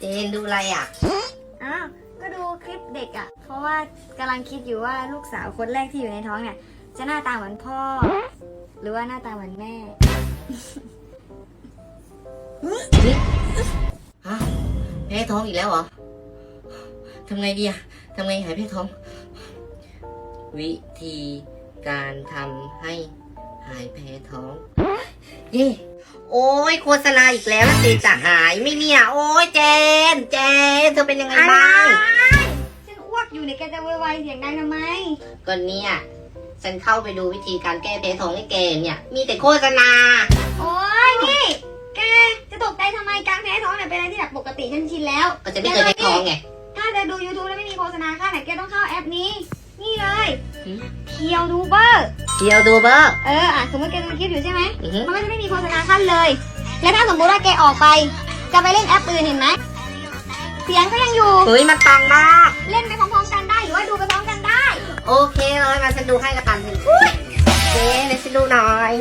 เจนดูอะไรอะ อ้าวก็ดูคลิปเด็กอะ่ะ เพราะว่ากำลังคิดอยู่ว่าลูกสาวคนแรกที่อยู่ในท้องเนี่ย จะหน้าตาเหมือนพ่อ หรือว่าหน้าตาเหมือนแม่ ฮะแพ้ท้องอีกแล้วเหรอทำไงดีอะทำไงหายแพ้ท้อง วิธีการทำให้หายแพ้ท้อง เย่ โอ้ยโฆษณาอีกแล้วนะเจนจะหายไหม่เนี่ย โอ้ยเจน เจน เธอเป็นยังไงบ้าง ฉันอ้วกอยู่เนี่ยแกจะโวยวายเสียงดังทำไม ก็เนี่ย ฉันเข้าไปดูวิธีการแก้แพ้ท้องให้แกเนี่ย มีแต่โฆษณา โอ้ยนี่ แกจะตกใจทำไมการแพ้ท้องเนี่ยเป็นอะไรที่แบบปกติฉันชินแล้วก็จะไม่เคยแพ้ท้องไง ถ้าจะดู YouTube แล้วไม่มีโฆษณาค่าไหนแกต้องเข้าแอปนี้นี่เลย หืม เคียวดูเบอร์เดียวดูเบอร์ เอออะสมมติแกดูคลิปอยู่ใช่ไหมอือฮึ มันก็จะไม่มีโฆษณาขั้นเลย แล้วถ้าสมมติว่าแกออกไป จะไปเล่นแอปอื่นเห็นไหม เสียงก็ยังอยู่ เฮ้ยมันปังมาก เล่นไปพร้อมๆกันได้ หรือว่าดูไปพร้อมกันได้ โอเคเลยมาฉันดูให้กระตันเถอะเจ๊เดี๋ยวฉันดูหน่อย